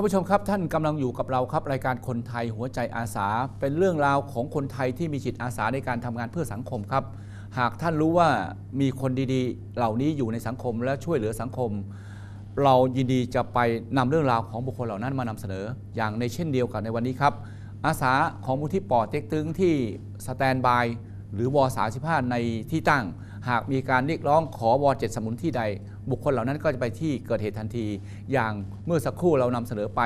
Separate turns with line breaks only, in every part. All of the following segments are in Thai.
านผู้ชมครับท่านกำลังอยู่กับเราครับรายการคนไทยหัวใจอาสา เป็นเรื่องราวของคนไทยที่มีจิตอาสาในการทำงานเพื่อสังคมครับ หากท่านรู้ว่ามีคนดีๆ เหล่านี้อยู่ในสังคมและช่วยเหลือสังคม เรายินดีจะไปนำเรื่องราวของบุคคลเหล่านั้นมานำเสนอ อย่างในเช่นเดียวกันในวันนี้ครับ อาสาของมูลที่ปอเต็กตึงที่สแตนบายหรือว35ในที่ตั้ง หากมีการเรียกร้องขอว7สมุนที่ใด บุคคลเหล่านั้นก็จะไปที่เกิดเหตุทันที อย่างเมื่อสักครู่เรานำเสนอไป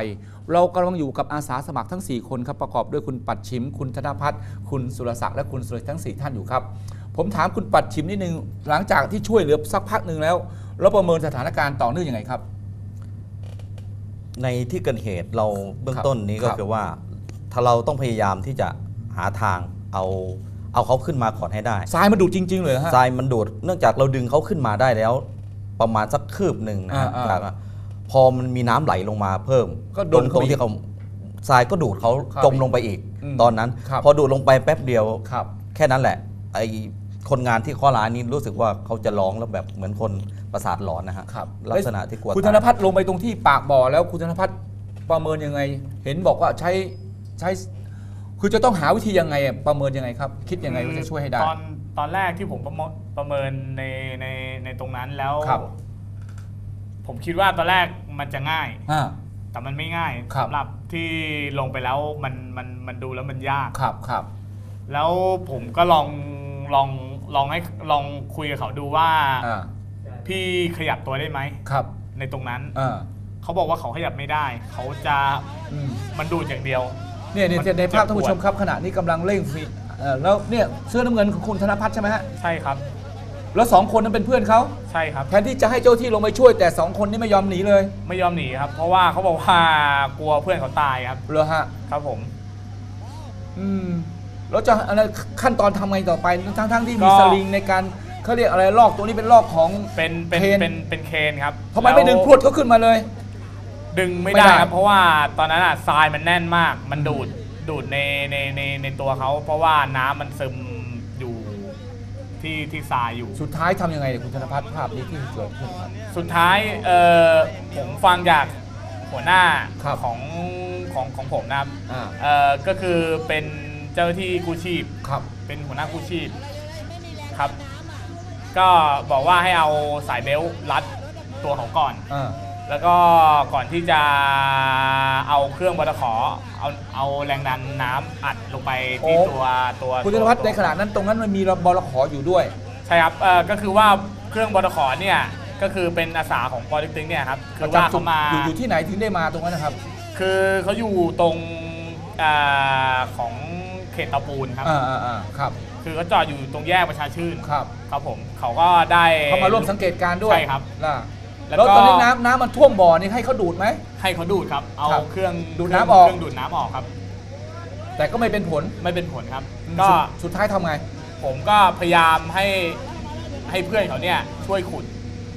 เรากำลังอยู่กับอาสาสมัครทั้ง 4 คนครับประกอบด้วยคุณปัดชิม คุณธนพัฒน์คุณสุรศักดิ์และคุณสุรทั้ง 4 ท่านอยู่ครับ ผมถามคุณปัดชิมนิดนึงหลังจากที่ช่วยเหลือสักพักหนึ่งแล้วเราประเมินสถานการณ์ต่อเนื่องยังไงครับ
ในที่เกิดเหตุเราเบื้อง
ครับ
ต้นนี้ก็
ครับ
คือว่า ถ้าเราต้องพยายามที่จะหาทางเอาเอาเขาขึ้นมาก่อนให้ได้
ทรายมันดูดจริง ๆ เลยเหรอฮะ
ทรายมันดูดเนื่องจากเราดึงเขาขึ้นมาได้แล้ว ประมาณสักคืบหนึ่งนะฮะ
อ่าๆ
จากพอมันมีน้ำไหลลงมาเพิ่ม
ก็โด
ตร
น
ง
เขา
ตรง
อีก
ที่เขาทรายก็ดูดเขา
ครับ
จมลงไปอีก
อืม
ตอนนั้น
ครับ
พอดูดลงไปแป๊บเดียว
ครับ
แค่นั้นแหละ ไอคนงานที่ข้อร้ายนี้รู้สึกว่าเขาจะร้องแล้วแบบเหมือนคนประสาทหลอนนะฮะ
ครับ
ลักษณะที่กลัว
คุณธ
ตาย
นพัฒน์ลงไปตรงที่ปากบ่อแล้วคุณธนพัฒน์ประเมินยังไง เห็นบอกว่าใช้ใช้ คือจะต้องหาวิธียังไงอะประเมินยังไงครับ คิดยังไงว่าจะช่วยให้ได้
ตอน ตอนแรกที่ผมประเมินประเมินในในในตรงนั้นแล้ว
ครับ
ผมคิดว่าตอนแรกมันจะง่าย
อ่า
แต่มันไม่ง่าย
ครับ
สำหรับที่ลงไปแล้วมันมันมันดูแล้วมันยาก
ครับครับ
แล้วผมก็ลองลองลองให้ลองคุยกับเขาดูว่า
อ่า
พี่ขยับตัวได้ไหม
ครับ
ในตรงนั้น
อ่า
เขาบอกว่าเขาขยับไม่ได้ เขาจะ
อืม
มันดูดอย่างเดียว
เนี่ยเนี่ย
มัน
ในภาพ
เจ็บ
ท่านผู้ชมครับขณะนี้กำลังเร่งฟี เอ่อแล้วเนี่ยเสื้อน้ำเงินของคุณธนพัฒน์ใช่ไหมฮะ
ใช่ครับ
แล้วสองคนนั้นเป็นเพื่อนเขา
ใช่ครับ
แทนที่จะให้เจ้าที่ลงไปช่วยแต่สองคนนี้ไม่ยอมหนีเลย
ไม่ยอมหนีครับ เพราะว่าเขาบอกว่ากลัวเพื่อนเขาตายครับ
เหรอฮะ
ครับผม
อืมแล้วจะอะไรขั้นตอนทำไงต่อไปทั้งทั้งๆที่มี
ก็
สลิงในการเขาเรียกอะไรลอกตัวนี้เป็นลอกของ
เป็นเป็น
เคน
เป็นเป็นเคนครับ
ทำไมไม่ดึงพรวดเขาขึ้นมาเลย
ดึงไม่
ไม่
ได้
ได้
ครับ เพราะว่าตอนนั้นอะทรายมันแน่นมาก มันดูด ดูดในในในในตัวเขา เพราะว่าน้ำมันซึมอยู่ที่ที่ทรายอยู่
สุดท้ายทำยังไงเนี่ยคุณธนพัฒน์ภาพนี้ที่เกิดขึ้นครับ
สุดท้ายเออผมฟังจากหัวหน้า
ครับ
ของของของผมนะครับ
อ่า
เออก็คือเป็นเจ้าหน้าที่กู้ชีพ
ครับ
เป็นหัวหน้ากู้ชีพครับ ก็บอกว่าให้เอาสายเบลต์รัดตัวเขาก่อน
อ่า
แล้วก็ก่อนที่จะเอาเครื่องวัดขอเอาเอาแรงดันน้ำอัดลงไปที่ตัวตัว
คุณธนพัฒน์
ตัว
ในขณะนั้นตรงนั้นมันมีบลขออยู่ด้วย
ใช่ครับเอ่อก็คือว่าเครื่องวัดขอเนี่ยก็คือเป็นอาสาของปอลิตึงเนี่ยครับคือว่าเขามา
อยู่อยู่ที่ไหนถึงได้มาตรงนั้นนะครับ
คือเขาอยู่ตรงอาของเขตเตาปูนครับ
อ่าอ่าอ่าครับ
คือเขาจอดอยู่ตรงแยกประชาชื่น
ครับ
ครับผม เขาก็ได้
เขามาร่วมสังเกตการณ์ด้วย
ใช่ครับ
ล่ะ
แล้ว
แล้ว
ก็
ตอนนี้น้ำน้ำมันท่วมบ่อนี่ให้เขาดูดไหม
ให้เขาดูดครับ เอา
ครับ
เครื่อง
ดูดน้ำออก
เครื่องดูดน้ำออกครับ
แต่ก็ไม่เป็นผล
ไม่เป็นผลครับ ก็
สุดสุดท้ายทำไง
ผมก็พยายามให้ให้เพื่อนเขาเนี่ยช่วยขุด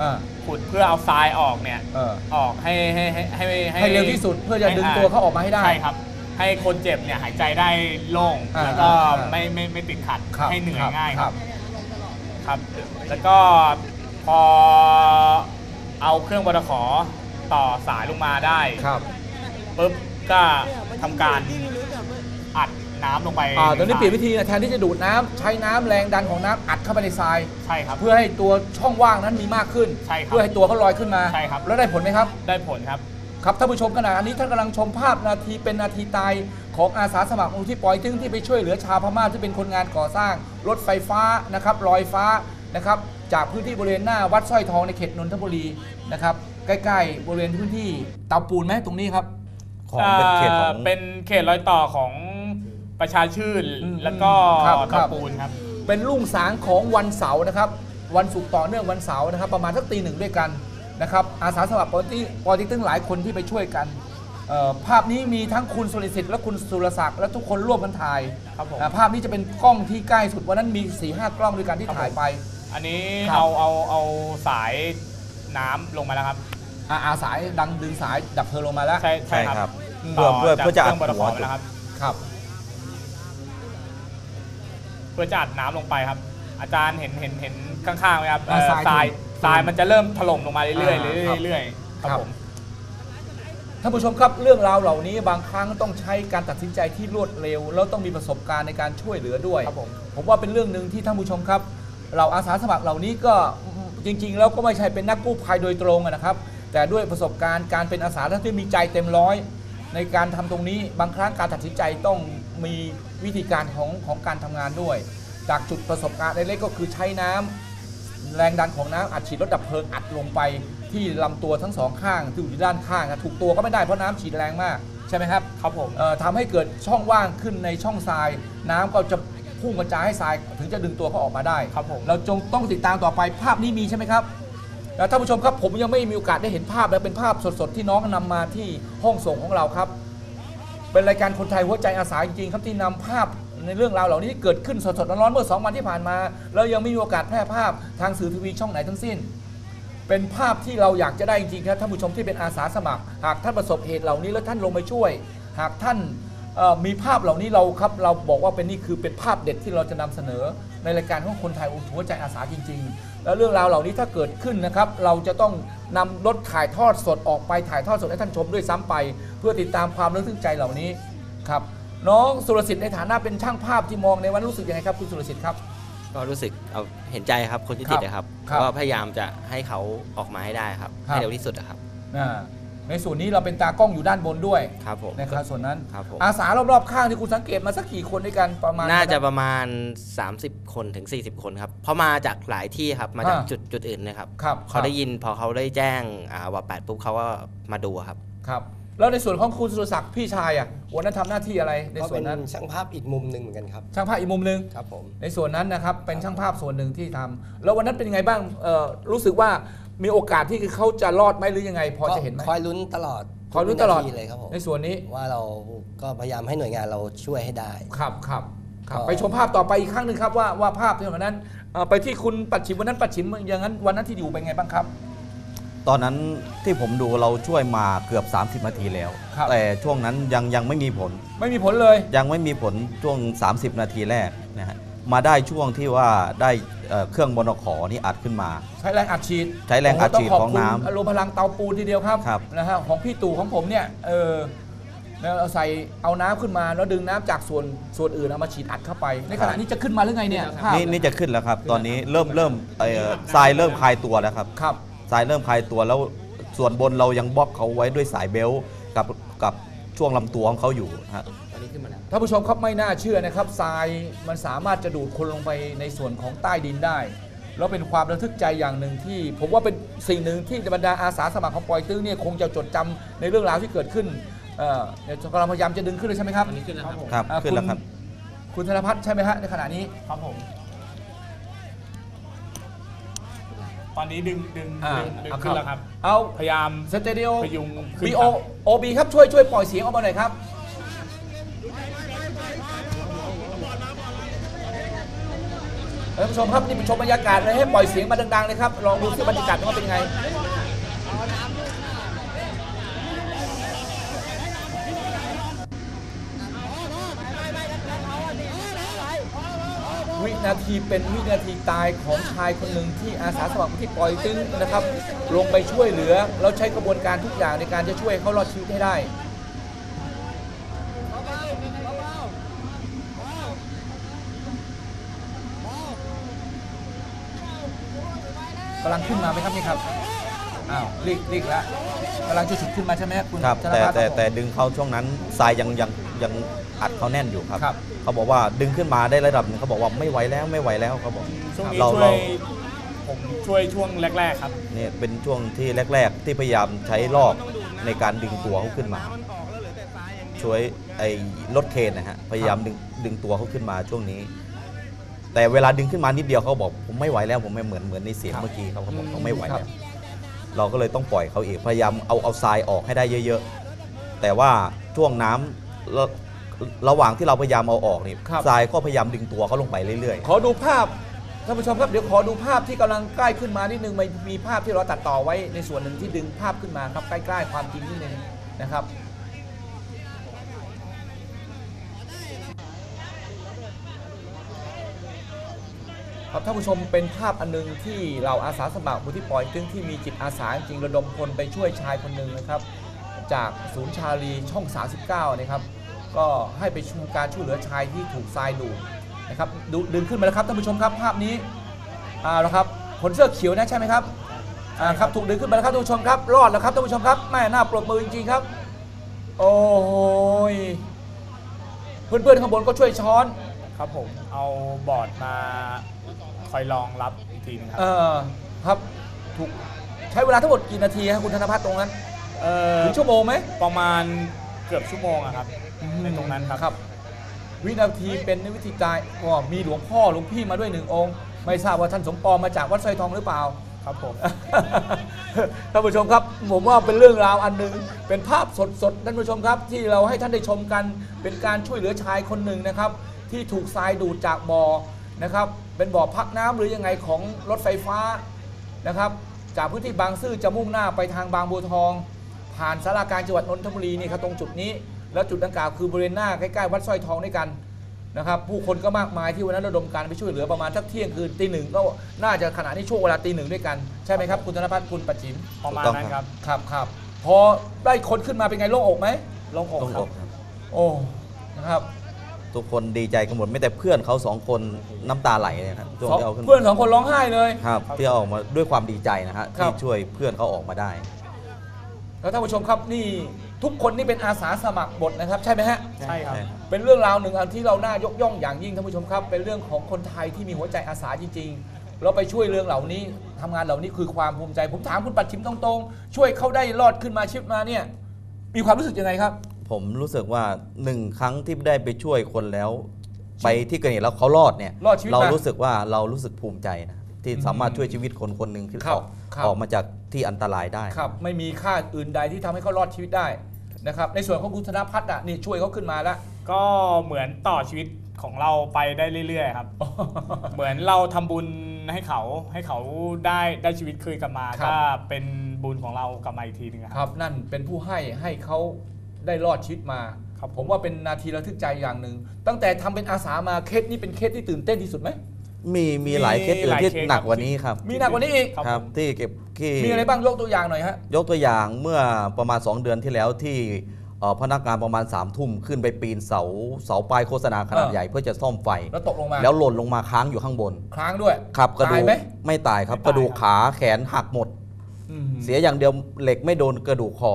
อ่า
ขุดเพื่อเอาทรายออกเนี่ย
เออ
ออกให้ให้ให้ให้
ให้เร็วที่สุดเพื่อจะดึงตัวเขาออกมาให้ได้
ใช่ครับ ให้คนเจ็บเนี่ยหายใจได้โล่ง
อ่า
แล้วก็
อ่า
ไม่ไม่ไม่ติดขัด
ครับ
ให้เหนื่อย
ครับ
ง่าย
ค
ค
รั
รับบครับ แล้วก็พอ เอาเครื่องบดขอต่อสายลงมาได้
ครับ
ปุ๊บก็ทำการอัดน้ำลงไป
อ่าตอนนี้
ใเป
ลี่ยนวิธีนะแทนที่จะดูดน้ำใช้น้ำแรงดันของน้ำอัดเข้าไปในทราย
ใช่ครับ
เพื่อให้ตัวช่องว่างนั้นมีมากขึ้น
ใช่ครับ
เพื่อให้ตัวเขาลอยขึ้นมา
ใช่ครับ
แล้วได้ผลไหมครับ
ได้ผลครับ
ครับท่านผู้ชมขณะนี้ท่านกำลังชมภาพนาทีเป็นนาทีตายของอาสาสมัครมูลที่ปอยตึงที่ไปช่วยเหลือชาวพม่าที่เป็นคนงานก่อสร้าง รถไฟฟ้านะครับลอยฟ้านะครับ จากพื้นที่บริเวณหน้าวัดสร้อยทองในเขตนนทบุรีนะครับใกล้ๆบริเวณพื้นที่เตาปูนไหมตรงนี้ครับ
ของเป็นเขตของ
อ่าเป็นเขตรอยต่อของประชาชื่น
อืม
แล้วก็
ครับครั
ตะ
บ
ปูนครับ
เป็นรุ่งสางของวันเสาร์นะครับ วันศุกร์ต่อเนื่องวันเสาร์นะครับ ประมาณสักตีหนึ่งด้วยกันนะครับ อาสาสมัครปอติปอติตึงหลายคนที่ไปช่วยกันเอ่อภาพนี้มีทั้งคุณสุริสิทธิ์และคุณสุรศักดิ์และทุกคนร่วมกันถ่าย
ครับผม
อ่าภาพนี้จะเป็นกล้องที่ใกล้สุดวันนั้นมี4ี่ห้ากล้องด้วยกันที่ถ่ายไป
อันนี้
ครับ
เอาเอาเอาสายน้ำลงมาแล้วครับ
อ่าอาสายดังดึงสายดับเพลิงลงมาแล้ว
ใช่
ใช่
ใช่
ค
ค
รั
รับบ
อืม
เพื่อเพื่อเพื่อจะอัด
เครื่องบด
หั
ข
ว
อไปแล้วครับ
ครับ
เพื่อจะอัดน้ำลงไปครับ อาจารย์เห็นเห็นเห็นข้างๆไหมครับ
อ่า
เอ่อ
ทราย
ทราย
ถูก
ทรายมันจะเริ่มถล่มลงมาเรื่อยๆ
อ่า
เรื่อยๆเรื่อยๆครับ
ครับ
ผม
ท่ท่านผู้ชมครับเรื่องราวเหล่านี้บางครั้งต้องใช้การตัดสินใจที่รวดเร็ว แล้วต้องมีประสบการณ์ในการช่วยเหลือด้วย
ครับผม
ผมว่าเป็นเรื่องหนึ่งที่ท่านผู้ชมครับ เราอาสาสมัครเหล่านี้ก็จริง ๆ แล้วก็ไม่ใช่เป็นนักกู้ภัยโดยตรงอะนะครับ แต่ด้วยประสบการณ์การเป็นอาสาที่มีใจเต็มร้อย ในการทำตรงนี้บางครั้งการตัดสินใจต้องมีวิธีการของของการทำงานด้วย จากจุดประสบการณ์เล็กๆก็คือใช้น้ำแรงดันของน้ำอัดฉีดรถดับเพลิงอัดลงไปที่ลำตัวทั้งสองข้างที่อยู่ที่ด้านข้างอะถูกตัวก็ไม่ได้เพราะน้ำฉีดแรงมากใช่ไหมครับ
ครับผม
เอ่อทำให้เกิดช่องว่างขึ้นในช่องทรายน้ำก็จะ พุ่งกระจายให้ทรายถึงจะดึงตัวเขาออกมาได้
ครับผม
เราจงต้องติดตามต่อไปภาพนี้มีใช่ไหมครับแล้วท่านผู้ชมครับผมยังไม่มีโอกาสได้เห็นภาพและเป็นภาพสดๆที่น้องนำมาที่ห้องส่งของเราครับ เป็นรายการคนไทยหัวใจอาสาจริงๆครับที่นำภาพในเรื่องราวเหล่านี้ที่เกิดขึ้นสดๆร้อนๆเมื่อ2วันที่ผ่านมา แล้วยังไม่มีโอกาสแพร่ภาพทางสื่อทีวีช่องไหนทั้งสิ้น เป็นภาพที่เราอยากจะได้จริงๆครับท่านผู้ชมที่เป็นอาสาสมัคร หากท่านประสบเหตุเหล่านี้แล้วท่านลงไปช่วย หากท่านเอ่อ มีภาพเหล่านี้เราครับเราบอกว่าเป็นนี่คือเป็นภาพเด็ดที่เราจะนำเสนอในรายการของคนไทยหัวใจอาสาจริง ๆ แล้วเรื่องราวเหล่านี้ถ้าเกิดขึ้นนะครับเราจะต้องนำรถถ่ายทอดสดออกไปถ่ายทอดสดให้ท่านชมด้วยซ้ำไป เพื่อติดตามความระทึกใจเหล่านี้ครับน้องสุรสิทธิ์ในฐานะเป็นช่างภาพที่มองในวันรู้สึกยังไงครับคุณสุรสิทธิ์ครับ
ก็รู้สึกเอาเห็นใจครับคนที่ติดนะครับ
ครับ
ก็พยายามจะให้เขาออกมาให้ได้ครับ
ครับ
ให้เร็วที่สุดนะครับ
อ่า ในส่วนนี้เราเป็นตากล้องอยู่ด้านบนด้วย
ครับผม
นะครับส่วนนั้น
ครับผม
อาสารอบๆข้างที่คุณสังเกตมาสักกี่คนด้วยกันประมาณ
น่าจะประมาณ 30 คนถึง 40 คนครับเพราะมาจากหลายที่ครับมาจาก
อ่า
จุดจุดอื่นนะครับ
ครับ
เขาได้ยินพอเขาได้แจ้งอ่าว่าแปดปุ๊บเขาก็มาดูครับ
ครับแล้วในส่วนของคุณสุรศักดิ์พี่ชายอะวันนั้นทำหน้าที่อะไรใน
ก็
ส่ว
เป็นน
นั้น
ช่างภาพอีกมุมหนึ่งเหมือนกันครับ
ช่างภาพอีกมุมหนึ่ง
ครับผม
ในส่วนนั้นนะครับเป็นช่างภาพส่วนหนึ่งที่ทำแล้ววันนั้นเป็นยังไงบ้างเอ่อรู้สึกว่า มีโอกาสที่เขาจะรอดไหมหรือยังไง พอจะเห็นไหม
คอยลุ้นตลอด
คอยลุ้นตลอด
ทุกวิาทีเลยครับผม
ในส่วนนี้
ว่าเราก็พยายามให้หน่วยงานเราช่วยให้ได้
ครับครับครับ
ก็
ไปชมภาพต่อไปอีกครั้งหนึ่งครับว่าว่าภาพที่วันนั้นเอ่อไปที่คุณปัดฉิมวันนั้นปัดฉิมอย่างนั้นวันนั้นที่อยู่เป็นไงบ้างครับ
ตอนนั้นที่ผมดูเราช่วยมาเกือบ 30 นาทีแล้ว
ครับ
แต่ช่วงนั้นยังยังไม่มีผล
ไม่มีผลเลย
ยังไม่มีผลช่วง 30 นาทีแรกนะฮะ มาได้ช่วงที่ว่าได้เอ่อเครื่องบนขอนี่อัดขึ้นมา
ใช้แรงอัดฉีด
ใช้แรงอัดฉีด
โโหต้
ของน้ำ
ขบคุณอารมณ์พลังเตาปูนทีเดียวครับ
ครับ
นะฮะของพี่ตู่ของผมเนี่ยเออแล้วเอาใส่เอาน้ำขึ้นมาแล้วดึงน้ำจากส่วนส่วนอื่นเอามาฉีดอัดเข้าไป ในขณะนี้จะขึ้นมาหรือไงเนี่ยภาพ
นี่นี่จะขึ้นแล้วครับ ตอนนี้เริ่มเริ่มเอ่อทรายเริ่มคลายตัวแล้วครับ
ครับ
ทรายเริ่มคลายตัวแล้วส่วนบนเรายังบล็อกเขาไว้ด้วยสายเบลต์กับกับ ช่วงลำตัวของเขาอยู่นะฮะ
ตอนนี้ขึ้นมาแล้ว
ท่านผู้ชมครับไม่น่าเชื่อนะครับทรายมันสามารถจะดูดคนลงไปในส่วนของใต้ดินได้ แล้วเป็นความระทึกใจอย่างหนึ่งที่ ผมว่าเป็นสิ่งหนึ่งที่บรรดาอาสาสมัครของปอยตื้อเนี่ยคงจะจดจำในเรื่องราวที่เกิดขึ้นเอ่อเนี่ยกำลังพยายามจะดึงขึ้นเลยใช่ไหมครับ
ตอนนี้ขึ้นแล้วครับ
ครับ
อ่า
ขึ้นแล้วครับ
ณคุณธนพัฒน์ใช่ไหมฮะในขณะนี้
ครับผม ตอนนี้ดึงดึง
อ่า
ดึงดึง
เอา
ขึ้นแล้วครับ
เอา
พยายาม
สเตเดีย
พยุงขึ้น
บี
ค
โอ
รับ
โอบีครับช่วยช่วยปล่อยเสียงออกมาหน่อยครับ ท่านผู้ชมครับนี่เป็นชมบรรยากาศเลยให้ปล่อยเสียงมาดังๆเลยครับลองดูที่บรรยากาศว่าเป็นยังไง นาทีเป็นวินาทีตายของชายคนหนึ่งที่อาสาสมัครที่ปล่อยตึงนะครับ ลงไปช่วยเหลือ แล้วใช้กระบวนการทุกอย่างในการจะช่วยเขารอดชีวิตให้ได้กำลังขึ้นมาไหมครับนี่ครับอ้าวรีกรีกแล้วกำลังจะฉุดขึ้นมาใช่ไหมคุณ
ครับ
ธน
แต่
พัฒน์
แต่
ครับผม
แต่ดึงเขาช่วงนั้นทรายยังยังยัง อัดเขาแน่นอยู่ครับ
ครับ
เขาบอกว่าดึงขึ้นมาได้ระดับหนึงเขาบอกว่าไม่ไหวแล้วไม่ไหวแล้วเขาบอก
ช่วงนี้
เรา
ช่ว
เรา
ยผมช่วยช่วงแรก ๆ ครับ
เนี่ยเป็นช่วงที่แรก ๆ ที่พยายามใช้รอบในการดึงตัวเขาขึ้นมา ช่วยไอ้รถเคนนะฮะพยายามดึงดึงตัวเขาขึ้นมาช่วงนี้ แต่เวลาดึงขึ้นมานิดเดียวเขาบอกผมไม่ไหวแล้วผมไม่เหมือนเหมือนในเสียง
ครับ
เมื่อกี้เขาเขาบอก
อืม
เขาไม่ไหว
ครั
แล้
บ
วเราก็เลยต้องปล่อยเขาอีกพยายามเอาเอาทรายออกให้ได้เยอะ ๆ แต่ว่าช่วงน้ำ ระระหว่างที่เราพยายามเอาออกนี่
ครับ
ทรายก็พยายามดึงตัวเขาลงไปเรื่อย
ขอดูภาพท่านผู้ชมครับเดี๋ยวขอดูภาพที่กำลังใกล้ขึ้นมานิดนึงมันมีภาพที่เราตัดต่อไว้ในส่วนหนึ่งที่ดึงภาพขึ้นมาครับใกล้ๆความจริงนิดนึงนะครับ ครับท่านผู้ชมเป็นภาพอันหนึงที่เราอาสาสมัครมูลที่ปอยตึงที่มีจิตอาสาจริงๆระดมพลไปช่วยชายคนหนึ่งนะครับ จากศูนย์ชาลีช่อง 39 นะครับ ก็ให้ไปชูการช่วยเหลือชายที่ถูกทรายดูดนะครับดูดึงขึ้นมาแล้วครับท่านผู้ชมครับภาพนี้อ่าแล้วครับคนเสื้อเขียวนะใช่ไหมครับอ่าครับถูกดึงขึ้นมาแล้วครับท่านผู้ชมครับรอดแล้วครับท่านผู้ชมครับแม่น่าปรบมือจริงๆครับ โอ้ยเพื่อนๆข้างบนก็ช่วยช้อน
ครับผมเอาบอร์ดมาคอยรองรับอีกทีหนึงค
เอ
รับ
อครับถูกใช้เวลาทั้งหมดกี่นาทีครับคุณธนพัฒน์ตรงนั้น
เออ
ถึงชั่วโมงไหม
ประมาณเกือบชั่วโมงอะครับ ในตรงนั้นครับ
ครับ วินาทีเป็นวิธีการก็มีหลวงพ่อหลวงพี่มาด้วยหนึ่งองค์ ไม่ทราบว่าท่านสมปองมาจากวัดสร้อยทองหรือเปล่า
ครับผม
ท่านผู้ชมครับผมว่าเป็นเรื่องราวอันหนึ่งเป็นภาพสดๆท่านผู้ชมครับ ที่เราให้ท่านได้ชมกันเป็นการช่วยเหลือชายคนหนึ่งนะครับ ที่ถูกทรายดูดจากบ่อนะครับ เป็นบ่อพักน้ำหรือยังไงของรถไฟฟ้านะครับ จากพื้นที่บางซื่อจะมุ่งหน้าไปทางบางบัวทอง ผ่านสาราการจังหวัดนนทบุรีนี่ครับตรงจุดนี้ แล้วจุดดังกล่าวคือบริเวณหน้าใกล้ๆวัดสร้อยทองด้วยกันนะครับผู้คนก็มากมายที่วันนั้นระดมการไปช่วยเหลือประมาณสักเที่ยงคืนตีหนึ่งก็น่าจะขณะนี้ช่วงเวลาตีหนึ่งด้วยกันใช่ไหมครับคุณธนพัฒน์คุณปัจฉิม
ประมาณนั้นครับ
ครับครับพอได้คนขึ้นมาเป็นไงโล่งอกไหม
โลงอก
ต้อง
ครับ
อกครับ
โอ้นะครับ
ทุกคนดีใจกันหมดไม่แต่เพื่อนเขาสองคนน้ำตาไหลเลยนะครับช่วง
สอง
ที่เอาขึ้น
เพื่อนสองคนร้องไห้เลย
ครับที่เอาออกมาด้วยความดีใจนะฮะ
ครั
ที่
บ
ช่วยเพื่อนเขาออกมาได้
แล้วท่านผู้ชมครับนี่ ทุกคนนี่เป็นอาสาสมัครบทนะครับ ใช่ไหมฮะ
ใช่ครับ
ใช่ครับ
เป็นเรื่องราวหนึ่งอันที่เราน่ายกย่องอย่างยิ่งท่านผู้ชมครับ เป็นเรื่องของคนไทยที่มีหัวใจอาสาจริง ๆ เราไปช่วยเรื่องเหล่านี้ทำงานเหล่านี้คือความภูมิใจ ผมถามคุณปัดชิมตรงๆ ช่วยเขาได้รอดขึ้นมาชีวิตมาเนี่ย มีความรู้สึกยังไงครับ
ผมรู้สึกว่าหนึ่งครั้งที่ได้ไปช่วยคนแล้ว ไปที่เกิดเหตุแล้วเขารอดเนี่ย
รอดชีวิต
เรา
มา
รู้สึกว่าเรารู้สึกภูมิใจนะ ที่
อืม
สามารถช่วยชีวิตคนคนหนึ่งขึ้น
ครับ
ออก
ครับ
ออกมาจากที่อันตรายได้
ครับไม่มีค่าอื่นใดที่ทำให้เขารอดชีวิตได้นะครับในส่วนของคุณธนพัฒน์อะนี่ช่วยเขาขึ้นมาแล้ว
ก็เหมือนต่อชีวิตของเราไปได้เรื่อยๆครับ เหมือนเราทำบุญให้เขาให้เขาได้ได้ชีวิตคืนกลับมา
ครับ
ก็เป็นบุญของเรากลับมาอีกทีหนึงอะ
ค
ครับ
รับนั่นเป็นผู้ให้ให้เขาได้รอดชีวิตมา
ครับ
ผมว่าเป็นนาทีระทึกใจอย่างหนึ่งตั้งแต่ทำเป็นอาสามาเคสนี้เป็นเคสที่ตื่นเต้นที่สุดไหม
มีมีหลายเคสอื่นที่หนักกว่านี้ครับ
มีหนักกว่านี้อีก
ครับ
ครับ
ผม
ที่เก็บที่
มีอะไรบ้างยกตัวอย่างหน่อยฮะ
ยกตัวอย่างเมื่อประมาณ 2 เดือนที่แล้วที่เอ่อพนักงานประมาณ3ามทุ่มขึ้นไปปีนเสาเสาป้ายโฆษณาขนาด
เออ
ใหญ่เพื่อจะซ่อมไฟ
แล้วตกลงมา
แล้วหล่นลงมาค้างอยู่ข้างบน
ค้างด้วย
ครับกระดู
ตาย
ก
ไหม
ไม่ตายครับ
ไม่ตาย
กระดูกขาแขนหักหมด
อืม
เสียอย่างเดียวเหล็กไม่โดนกระดูกคอ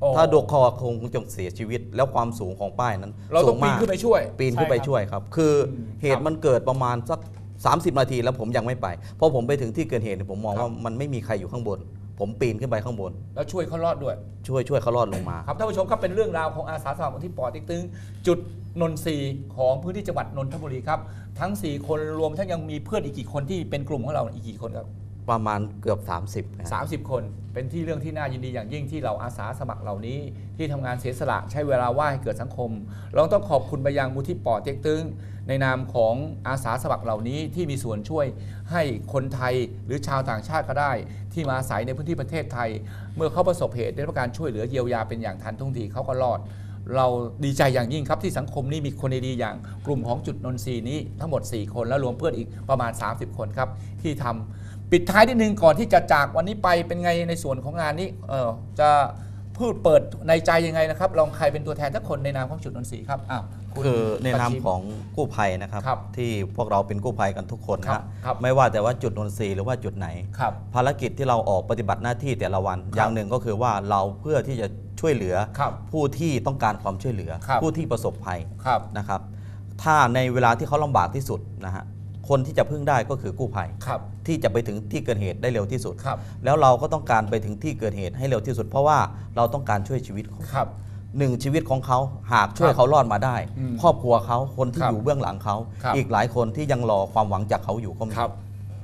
โอ้
ถ้าโดนคอคงจะเสียชีวิต แล้วความสูงของป้ายนั้น
เรา
สู
ต้อง
ง
ปีน
มาก
ขึ้นไปช่วย
ปีนขึ้นไป
ใช่ครับ
ช่วยครับ คืออ
ม
เหตุมันเกิดประมาณสัก 30 นาทีแล้วผมยังไม่ไปพอผมไปถึงที่เกิดเหตุเนี่ยผมมอง
ครับ
ว่ามันไม่มีใครอยู่ข้างบน ผมปีนขึ้นไปข้างบน
แล้วช่วยเขารอดด้วย
ช่วยช่วยเขารอดลงมา
ครับท่านผู้ชมครับเป็นเรื่องราวของอาสาสมัครของที่ปอติ๊กตึงจุดนนทรีย์ของพื้นที่จังหวัดนนทบุรีครับทั้ง 4 คนรวมทั้งยังมีเพื่อนอีกกี่คนที่เป็นกลุ่มของเราอีกกี่คนครับ
ประมาณเกือบ 30นะ
30 คน เป็นที่เรื่องที่น่ายินดีอย่างยิ่งที่เราอาสาสมัครเหล่านี้ ที่ทำงานเสียสละใช้เวลาว่างให้เกิดสังคม เราต้องขอบคุณไปยังมูลที่ปอเต็กตึงในนามของอาสาสมัครเหล่านี้ที่มีส่วนช่วยให้คนไทยหรือชาวต่างชาติก็ได้ ที่มาอาศัยในพื้นที่ประเทศไทย เมื่อเขาประสบเหตุได้รับการช่วยเหลือเยียวยาเป็นอย่างทันท่วงทีเขาก็รอด เราดีใจอย่างยิ่งครับที่สังคมนี้มีคนดีๆอย่าง กลุ่มของจุดนนทรีย์นี้ทั้งหมด 4 คนแล้วรวมเพื่อนอีกประมาณ 30 คนครับที่ทำ ปิดท้ายนิดนึงก่อนที่จะจากวันนี้ไปเป็นไงในส่วนของงานนี้เออจะพูดเปิดในใจยังไงนะครับลองใครเป็นตัวแทนทักคนในนามของจุดนนทรีย์ครับอ้าวณ
คือในนาม
ปัจฉิ
ของกู้ภัยนะครับ
ครับ
ที่พวกเราเป็นกู้ภัยกันทุกคน
ครั
นะ
บครับ
ไม่ว่าแต่ว่าจุดนนทรีย์หรือว่าจุดไหน
ครับ
ภารกิจที่เราออกปฏิบัติหน้าที่แต่ละวันอย่างหนึ่งก็คือว่าเราเพื่อที่จะช่วยเหลือ
ครับ
ผู้ที่ต้องการความช่วยเหลือ
ครับ
ผู้ที่ประสบภัย
ครับ
นะครับ ถ้าในเวลาที่เขาลำบากที่สุดนะฮะ คนที่จะพึ่งได้ก็คือกู้ภัย
ครับ
ที่จะไปถึงที่เกิดเหตุได้เร็วที่สุด
ครับ
แล้วเราก็ต้องการไปถึงที่เกิดเหตุให้เร็วที่สุด เพราะว่าเราต้องการช่วยชีวิตของ
ครับ
หนึ่งชีวิตของเขาหากช่วย
ครับ
เขารอดมาได้
อืม
ครอบครัวเขาคนที่
ครับ
อยู่เบื้องหลังเขา
ครับ
อีกหลายคนที่ยังรอความหวังจากเขาอยู่ก็มี
ครับ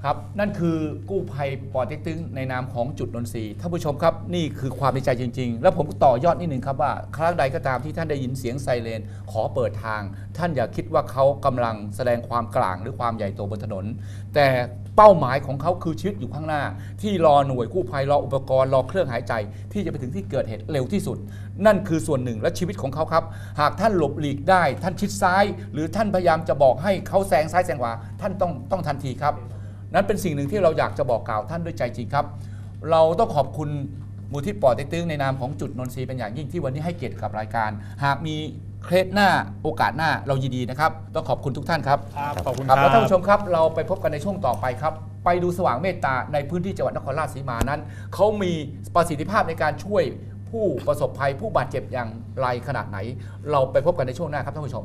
ครับนั่นคือกู้ภัยปอเต็กตึงในนามของจุดนนทรีย์ท่านผู้ชมครับนี่คือความในใจจริง ๆ แล้วผมต่อยอดนิดหนึ่งครับว่า ครั้งใดก็ตามที่ท่านได้ยินเสียงไซเรน ขอเปิดทาง ท่านอย่าคิดว่าเขากำลังแสดงความกลางหรือความใหญ่โตบนถนน แต่เป้าหมายของเขาคือชีวิตอยู่ข้างหน้า ที่รอหน่วยกู้ภัยรออุปกรณ์รอเครื่องหายใจ ที่จะไปถึงที่เกิดเหตุเร็วที่สุด นั่นคือส่วนหนึ่งและชีวิตของเขาครับ หากท่านหลบหลีกได้ ท่านชิดซ้าย หรือท่านพยายามจะบอกให้เขาแซงซ้ายแซงขวาท่านต้องต้องทันทีครับ นั้นเป็นสิ่งหนึ่งที่เราอยากจะบอกกล่าวท่านด้วยใจจริงครับ เราต้องขอบคุณมูลที่ปอเต็กตึงในนามของจุดนนทรีย์เป็นอย่างยิ่งที่วันนี้ให้เกียรติกับรายการ หากมีเคสหน้าโอกาสหน้าเรายินดีนะครับ ต้องขอบคุณทุกท่านครับ
ครับขอบคุณ
ค
ค
รั
รั
บบแล้วท่านผู้ชมครับ เราไปพบกันในช่วงต่อไปครับ ไปดูสว่างเมตตาในพื้นที่จังหวัดนครราชสีมานั้นเขามีประสิทธิภาพในการช่วยผู้ประสบภัยผู้บาดเจ็บอย่างไรขนาดไหน เราไปพบกันในช่วงหน้าครับท่านผู้ชม